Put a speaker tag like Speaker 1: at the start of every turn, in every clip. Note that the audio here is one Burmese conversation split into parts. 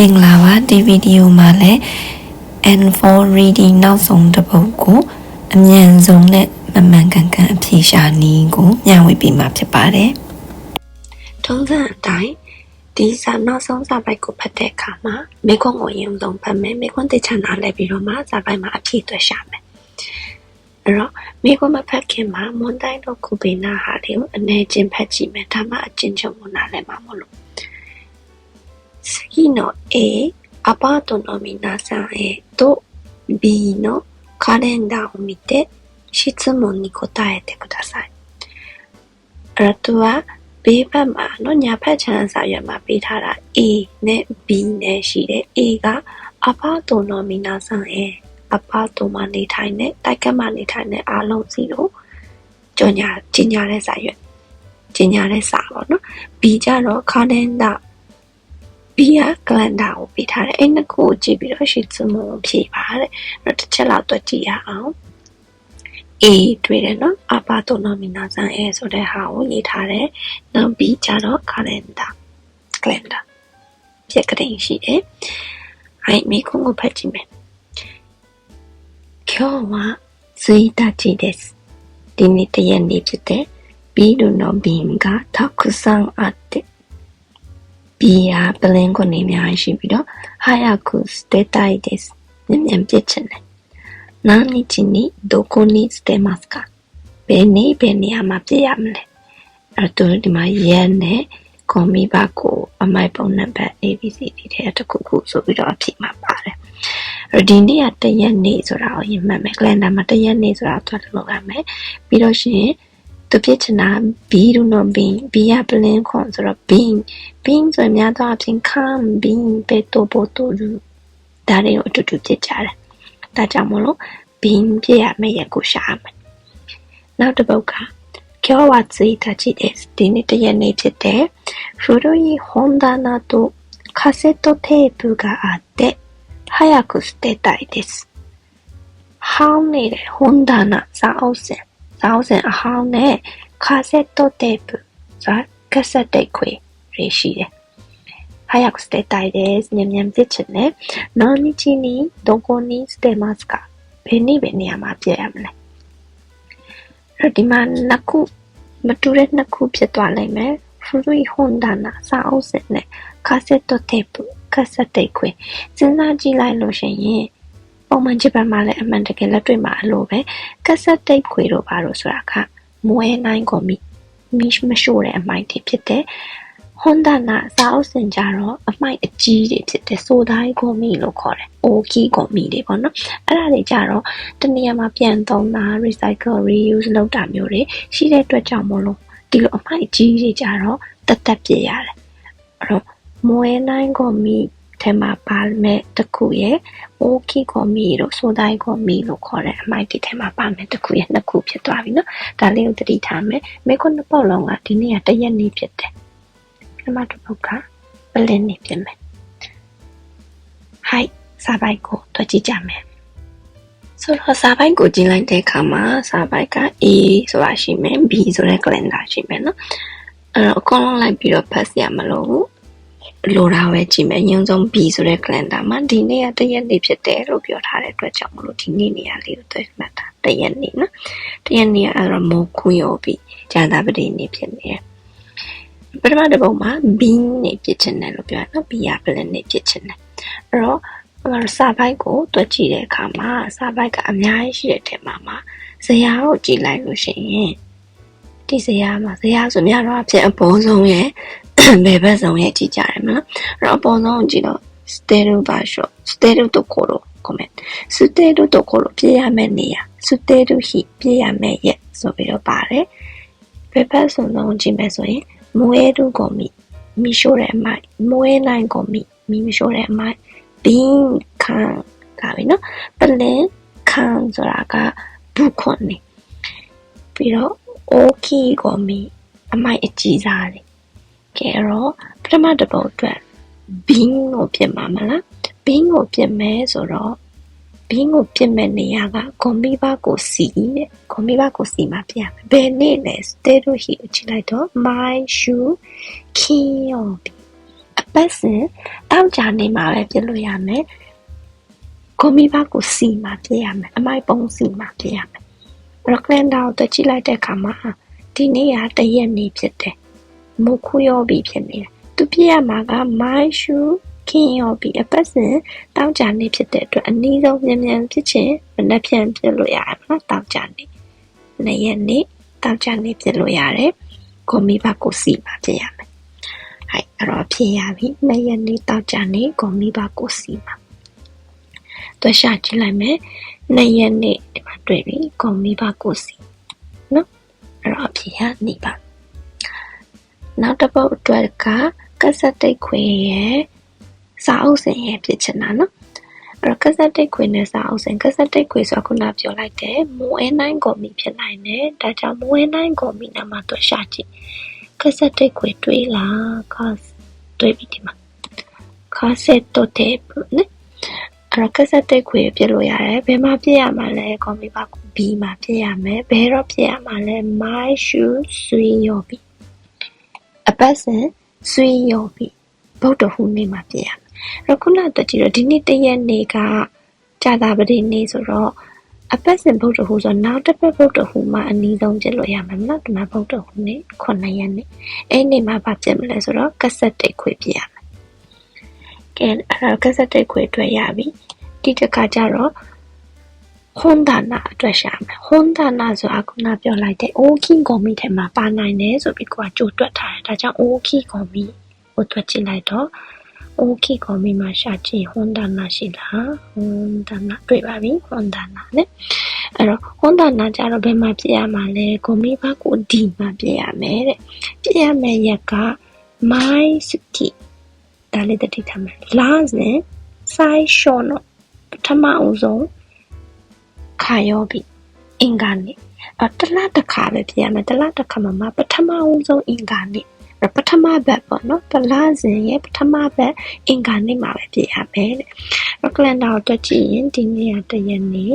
Speaker 1: မင်္ဂလာပါဒီဗီဒီယိုမှာလည်း N4 reading နောက်ဆုံးတစ်ပုဒ်ကိုအမြန်ဆုံးနဲ့မမှန်ကန်ကန်အဖြေရှာနည်းကိုညှဝေပေးမှာဖြစ်ပါတယ်။ထုံးစံအတိုင်းဒီစာနောက်ဆုံးစာပိုက်ကိုဖတ်တဲ့အခါမှာမိခွန်းကိုရင်ဆုံးဖတ်မယ်မိခွန်းသိချင်တာလည်းပြီးတော့မှစာပိုက်မှာအဖြေသွက်ရှာမယ်။အဲ့တော့မိခွန်းမဖတ်ခင်မှာမွန်တိုင်းတို့ခုပေနာဟာလေးကိုအနေချင်းဖတ်ကြည့်မယ်ဒါမှအချင်းချင်းမနားလည်းမှာမလို့ 次の A アパートの皆さんへと B のカレンダーを見て質問に答えてください。あとは B ဘက်မှာနော်ညာဖက်ချမ်းစာရွက်မှာပေးထားတာ A နဲ့ B နဲ့ရှိတယ် A ကအပါတိုနော်မီနာဆန်ရဲ့အပါတိုမှာနေထိုင်တဲ့တိုက်ကမှနေထိုင်တဲ့အားလုံးစီကိုကြော်ညာကျင်ညာတဲ့စာရွက်ကျင်ညာတဲ့စာပေါ့နော် B ကြတော့ calendar B က calendar ကိုပေးထားတယ်အဲ့နှစ်ခုကိုကြည့်ပြီးတော့ရှေ့စမုံဖြေပါတဲ့အဲ့တော့တစ်ချက်လောက်တွက်ကြည့်ရအောင် A တွေ့တယ်နော်အပါတိုနော်မီနာဆန် A ဆိုတဲ့ဟာကိုရေးထားတယ်နောက် B ကြတော့ calendar calendar ပြက်ကလေးရှိတယ်はいမိခုကိုဖတ်ကြည့်မယ်今日は1日ですဒီနေ့တရက်နေ့ဖြစ်တဲ့ビールの瓶がたくさんあって ဘီယာပလင်းခွနေအများကြီးရှိပြီးတော့ဟာယာကုစတေတိုင်ဒစ်မြန်မြန်ပြစ်ချင်တယ်။နာနီချီနီဒိုကိုနီစတေမတ်ကာဘယ်နေဘယ်နေရာမှာပြစ်ရမလဲ။အဲ့တော့ဒီမှာရဲနဲ့ကွန်မီဘကိုအမိုက်ပုံနံပါတ် ABCD ထဲတစ်ခုခုဆိုပြီးတော့အဖြစ်မှာပါတယ်။အဲ့ဒီနေ့ကတရက်နေ့ဆိုတာကိုရင်မှတ်မယ်။ calendar မှာတရက်နေ့ဆိုတာသွားလုပ်ရမယ်။ပြီးတော့ရှင် သူဖြစ်ချင်တာဘီတို့နော်ဘင်းဘီရပလင်းခွန်ဆိုတော့ဘင်းဘင်းဆိုရင်များသောအားဖြင့်ခံဘင်းပေတိုပိုတိုလူဒါတွေကိုအတူတူဖြစ်ကြတယ်ဒါကြောင့်မလို့ဘင်းပြရမယ့်ရက်ကိုရှာမယ်နောက်တစ်ပုဒ်က今日は1日ですဒီနေ့တရက်နေ့ဖြစ်တဲ့古い本棚とカセットテープがあって早く捨てたいですဟောင်းနေတဲ့ဟွန်ဒါနာစာအုပ်စင် ခေါင်းစဉ်အဟောင်းနဲ့ခါဆက်တော့တဲ့ပဇာကဆက်တိတ်ခွေရရှိတယ် Hayak stetai des nyam nyam ditchen ne nani chini donko ni ste mas ka ဘယ်နည်းပဲနေရာမှာပြည့်ရမလဲအဲ့တော့ဒီမှာနှစ်ခုမတူတဲ့နှစ်ခုဖြစ်သွားနိုင်မယ် free honda နာစာအုပ်စင်နဲ့ cassette tape cassette ခွင်စဉ်းစားကြည့်လိုက်လို့ရှိရင် ပုံမှန်ဂျပန်မှာလည်းအမှန်တကယ်လက်တွေ့မှာအလိုပဲကက်ဆက်တိတ်ခွေတို့ဘာလို့ဆိုတာကမွဲနိုင်ကိုမိမိမရှို့တဲ့အမိုက်တွေဖြစ်တဲ့ဟွန်ဒါနာစာအုပ်စင်ကြတော့အမိုက်အကြီးတွေဖြစ်တဲ့ဆိုတိုင်းကိုမီလို့ခေါ်တယ်။ OK ကိုမီတွေပေါ့နော်။အဲ့ဒါတွေကြတော့တနေရာမှာပြန်သုံးတာ recycle reuse လုပ်တာမျိုးတွေရှိတဲ့အတွက်ကြောင့်မလို့ဒီလိုအမိုက်အကြီးတွေကြတော့တတ်တတ်ပြရတယ်။အဲ့တော့မွဲနိုင်ကိုမီ ထဲမှာပါမဲ့တစ်ခုရဲ့ Oki Komi တို့ Sodai Komi လို့ခေါ်တဲ့ MIT ထဲမှာပါမဲ့တစ်ခုရဲ့နှစ်ခုဖြစ်သွားပြီနော်။ဒါလေးကိုသတိထားမယ်။မေခွနှစ်ပုတ်လုံးကဒီနေ့ကတရက်နေ့ဖြစ်တယ်။အမတစ်ပုတ်ကပလင်းနေ့ဖြစ်မယ်။ဟိုက်စာပိုက်ကိုတွေ့ကြည့်ကြမယ်။ဆိုတော့စာပိုက်ကိုကျင်းလိုက်တဲ့အခါမှာစာပိုက်က A ဆိုတာရှိမယ် B ဆိုတဲ့ calendar ရှိမယ်နော်။အဲ့တော့အကုန်လုံးလိုက်ပြီးတော့ဖတ်ရမလို့ လိုတာပဲကြည့်မယ်အရင်ဆုံး B ဆိုတဲ့ calendar မှာဒီနေ့ကတရက်နေ့ဖြစ်တယ်လို့ပြောထားတဲ့အတွက်ကြောင့်မလို့ဒီနေ့နေရာလေးကိုတွေ့မှတ်တာတရက်နေ့နော်တရက်နေ့ကအဲ့တော့မိုးခွရောပြီးဂျာတာပတိနေ့ဖြစ်နေတယ်ပထမတစ်ပုံမှာ B နေဖြစ်ချင်တယ်လို့ပြောရနော် B ရပလန်နေဖြစ်ချင်တယ်အဲ့တော့အဲ့တော့စာပိုက်ကိုတွက်ကြည့်တဲ့အခါမှာစာပိုက်ကအများကြီးရှိတဲ့ထဲမှာမှာဇရာကိုကြည့်လိုက်လို့ရှိရင်ဒီဇရာမှာဇရာဆိုများတော့အဖြစ်အပေါ်ဆုံးရဲ့ ဘယ်ဘက်ဆောင်ရဲ့ကြည့်ကြရမလားအဲ့တော့အပေါ်ဆုံးကိုကြည့်တော့ stereo ပါရှော့ stereo တို့ကိုတော့ comment stereo တို့ကိုတော့ပြည့်ရမယ့်နေရာ stereo ဟိပြည့်ရမယ့်ရက်ဆိုပြီးတော့ပါတယ်ဘယ်ဘက်ဆောင်ဆုံးကြည့်မယ်ဆိုရင်မွေးတို့ကိုမိမိရှိုးတဲ့အမိုက်မွေးနိုင်ကိုမိမိမရှိုးတဲ့အမိုက်ဘင်းခံဒါပဲနော်ပလင်ခံဆိုတာကဘူခွန်နေပြီးတော့ okay ကိုမိအမိုက်အကြီးစားတယ် ကဲတော့ပထမတစ်ပုတ်အတွက် bean ကိုပြင်ပါမလား bean ကိုပြင်မယ်ဆိုတော့ bean ကိုပြင်မဲ့နေရာကကွန်ဘီဘာကိုစီတဲ့ကွန်ဘီဘာကိုစီမှာပြရမယ်ဘယ်နေ့လဲ stereo ဟီကိုကြည့်လိုက်တော့ my shoe key အပတ်စဉ်တောက်ကြနေမှာပဲပြစ်လို့ရမယ်ကိုမိဘကိုစီမှာပြစ်ရမယ်အမိုက်ပုံးစီမှာပြစ်ရမယ်အဲ့တော့ကလန်ဒါကိုတွက်ကြည့်လိုက်တဲ့အခါမှာဒီနေ့ကတရက်နေဖြစ်တယ် မုတ်ခူရောပြီဖြစ်နေတယ်သူပြစ်ရမှာကမိုင်းရှူခင်းရောပြီအပတ်စဉ်တောက်ကြနေဖြစ်တဲ့အတွက်အနည်းဆုံးမြန်မြန်ဖြစ်ချင်းမနှက်ဖြန်ပြစ်လို့ရတယ်နော်တောက်ကြနေနေ့ရက်နေ့တောက်ကြနေပြစ်လို့ရတယ်ကိုမိဘကိုစီမှာပြစ်ရမယ်ဟဲ့အဲ့တော့ဖြစ်ရပြီနေ့ရက်နေ့တောက်ကြနေကိုမိဘကိုစီမှာတွက်ရှာကြည့်လိုက်မယ်နေ့ရက်နေ့ဒီမှာတွေ့ပြီကိုမိဘကိုစီနော်အဲ့တော့ဖြစ်ရနေပါ နောက်တစ်ပုတ်အတွက်ကကက်ဆက်တိတ်ခွေရဲ့စာအုပ်စင်ရဲ့ဖြစ်ချင်တာနော်အဲ့တော့ကက်ဆက်တိတ်ခွေနဲ့စာအုပ်စင်ကက်ဆက်တိတ်ခွေဆိုတာခုနပြောလိုက်တယ်မိုးအဲနိုင်ကော်မီဖြစ်နိုင်တယ်ဒါကြောင့်မိုးအဲနိုင်ကော်မီနာမှာတွက်ရှာကြည့်ကက်ဆက်တိတ်ခွေတွေးလားခါတွေးပြီးဒီမှာခါဆက်တော့တဲ့နော်အဲ့တော့ကက်ဆက်တိတ်ခွေပြစ်လို့ရတယ်ဘယ်မှာပြစ်ရမှာလဲကော်မီပါကူ B မှာပြစ်ရမယ်ဘယ်တော့ပြစ်ရမှာလဲ my shoe ဆွေးရောပြီအ ပတ်စဉ်ဆွေးရောပြီဗုဒ္ဓဟူးနေ့မှာပြစ်ရမယ်အဲ့တော့ခုနတကြည့်တော့ဒီနေ့တရက်နေ့ကကြာတာပတိနေ့ဆိုတော့အပတ်စဉ်ဗုဒ္ဓဟူးဆိုတော့နောက်တစ်ပတ်ဗုဒ္ဓဟူးမှာအနည်းဆုံးပြစ်လို့ရမှာမလားဒီမှာဗုဒ္ဓဟူးနေ့9ရက်နေ့အဲ့နေ့မှာဘာပြစ်မလဲဆိုတော့ကက်ဆက်တိတ်ခွေပြစ်ရမယ်ကဲအဲ့တော့ကက်ဆက်တိတ်ခွေတွေ့ရပြီဒီတစ်ခါကျတော့ ဟွန်ဒါနာအတွက်ရှာမယ်ဟွန်ဒါနာဆိုတာခုနပြောလိုက်တဲ့အိုကီကော်မီထဲမှာပါနိုင်တယ်ဆိုပြီးကိုကကြိုတွက်ထားတယ်ဒါကြောင့်အိုကီကော်မီကိုတွက်ကြည့်လိုက်တော့အိုကီကော်မီမှာရှာကြည့်ဟွန်ဒါနာရှိလားဟွန်ဒါနာတွေ့ပါပြီဟွန်ဒါနာနဲ့အဲ့တော့ဟွန်ဒါနာကျတော့ဘယ်မှာပြရမှာလဲကော်မီဘကိုဒီမှာပြရမယ်တဲ့ပြရမယ်ရက်ကမိုင်းစကီဒါလေးတတိထားမယ်လာစဉ်ဆိုင်ရှောနော်ပထမအဦးဆုံး ခါရောပြီအင်္ဂါနေ့အတလားတစ်ခါပဲပြရမယ်တလားတစ်ခါမှာပထမအဦးဆုံးအင်္ဂါနေ့ပထမဘက်ပေါ့နော်တလားစဉ်ရဲ့ပထမဘက်အင်္ဂါနေ့မှာပဲပြရမယ်တဲ့။ကလန်ဒါကိုတွက်ကြည့်ရင်ဒီနေ့ကတရက်နေ့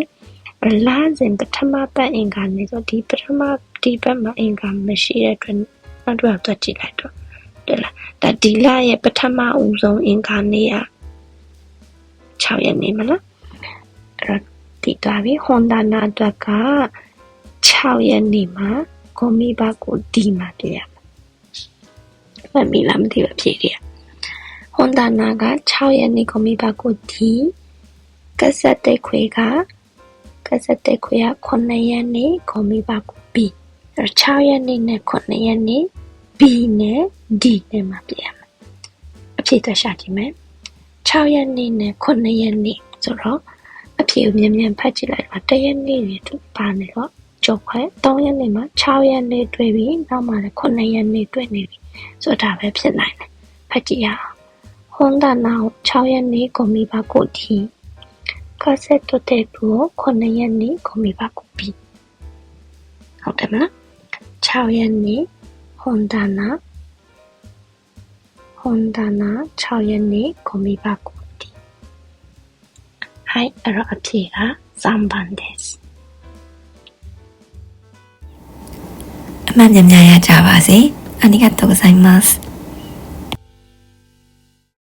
Speaker 1: လားစဉ်ပထမဘက်အင်္ဂါနေ့ဆိုဒီပထမဒီဘက်မှာအင်္ဂါမရှိတဲ့အတွက်နောက်တော့တွက်ကြည့်လိုက်တော့တယ်လားဒါဒီလရဲ့ပထမဦးဆုံးအင်္ဂါနေ့က6ရက်နေ့မလားအဲ့တော့ ဒီသွားပြီဟွန်ဒါနာအတွက်က6ရက်နေ့မှာကိုမီဘကိုဒီမှာပြရမှတ်မိလားမသိဘူးဖြေတယ်ဟွန်ဒါနာက6ရက်နေ့ကိုမိဘကိုဒီကက်ဆက်တဲ့ခွေကကက်ဆက်တဲ့ခွေက9ရက်နေ့ကိုမိဘကို B 6ရက်နေ့နဲ့9ရက်နေ့ B နဲ့ D နဲ့မှာပြရမယ်အဖြေသက်ရှာကြည့်မယ်6ရက်နေ့နဲ့9ရက်နေ့ဆိုတော့အ ဖြေကိုမြန်မြန်ဖတ်ကြည့်လိုက်ပါတရက်နေ့တွေသူပါနေတော့ကျုပ်ခွဲ3ရက်နေ့မှာ6ရက်နေ့တွေ့ပြီးနောက်မှလည်း9ရက်နေ့တွေ့နေပြီဆိုတာပဲဖြစ်နိုင်တယ်ဖတ်ကြည့်ရအောင်ဟွန်ဒါနာကို6ရက်နေ့ကိုမိဘကိုတီကာဆက်တိုတေပူကို9ရက်နေ့ကိုမိဘကိုပီဟုတ်တယ်မလား6ရက်နေ့ဟွန်ဒါနာဟွန်ဒါနာ6ရက်နေ့ကိုမိဘကိုတီ はい、アロアピーが3番です。
Speaker 2: ありがとうございます。